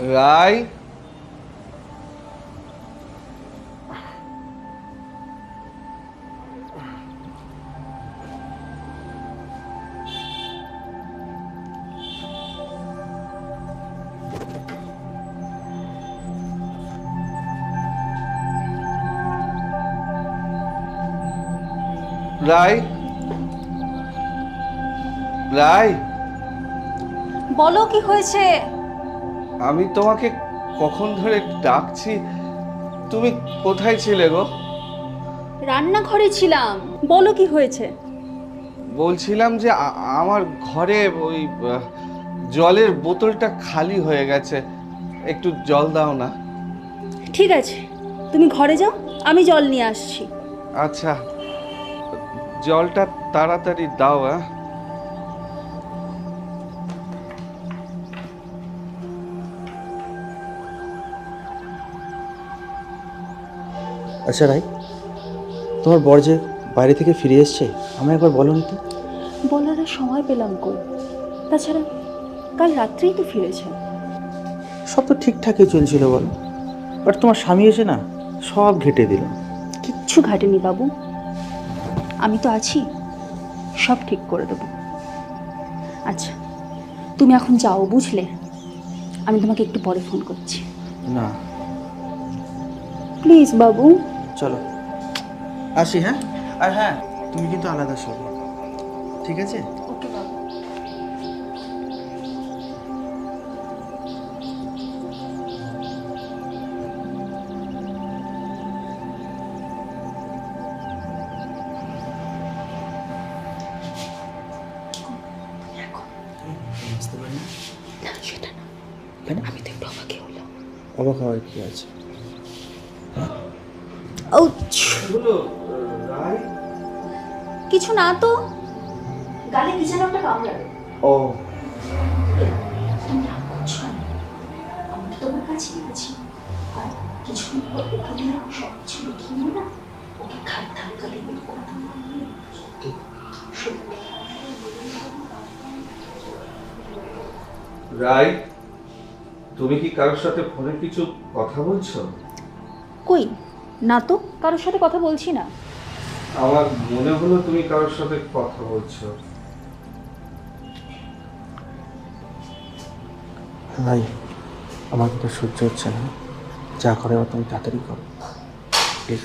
রাই। রাই। রাই। বলো কি হয়েছে? আমি তোমাকে কখন ধরে ডাকছি? তুমি কোথায় ছিলে গো? রান্নাঘরে ছিলাম। বলো কি হয়েছে? বলছিলাম যে আ- আমার ঘরে ওই আহ, জলের বোতলটা খালি হয়ে গেছে। একটু জল দাও না। ঠিক আছে তুমি ঘরে যাও আমি জল নিয়ে আসছি। আচ্ছা জলটা তাড়াতাড়ি দাও হ্যাঁ? আচ্ছা রাই তোমার বর যে বাইরে থেকে ফিরে এসছে আমি একবার বলো তো। বলার সময় পেলাম কই? তাছাড়া কাল রাত্রেই তো ফিরেছে। সব তো ঠিকঠাকই চলছিল বলো বাট তোমার স্বামী এসে না সব ঘেটে দিল। কিচ্ছু ঘাটেনি বাবু। আমি তো আছি সব ঠিক করে দেবো। আচ্ছা তুমি এখন যাও বুঝলে? আমি তোমাকে একটু পরে ফোন করছি। না। প্লিজ বাবু। চলো। আসি হ্যাঁ? আর হ্যাঁ তুমি কিন্তু আলাদা শোবে ঠিক আছে? ওকে বাবু। বুঝতে পারি না? সেটা না। আমি অবাক হওয়ার কি আছে? রাই কিছু না তো। গালে কি যেন একটা কামড়াবে ও। তুমি রাগ করছ কেন? তোমার কাছে আছি। আর কিছুক্ষণ পর ওখানে না সব কিছু দেখিয়ে না। ওকে খাট ধাক্কা দিয়ে বের সত্যি। রাই তুমি কি কারোর সাথে ফোনে কিছু কথা বলছো? কই? না তো কারোর সাথে কথা বলছি না। আমার মনে হলো তুমি কারোর সাথে কথা বলছো। ভাই আমার তো সহ্য হচ্ছে না। যা করে তুমি তাড়াতাড়ি করো। প্লিজ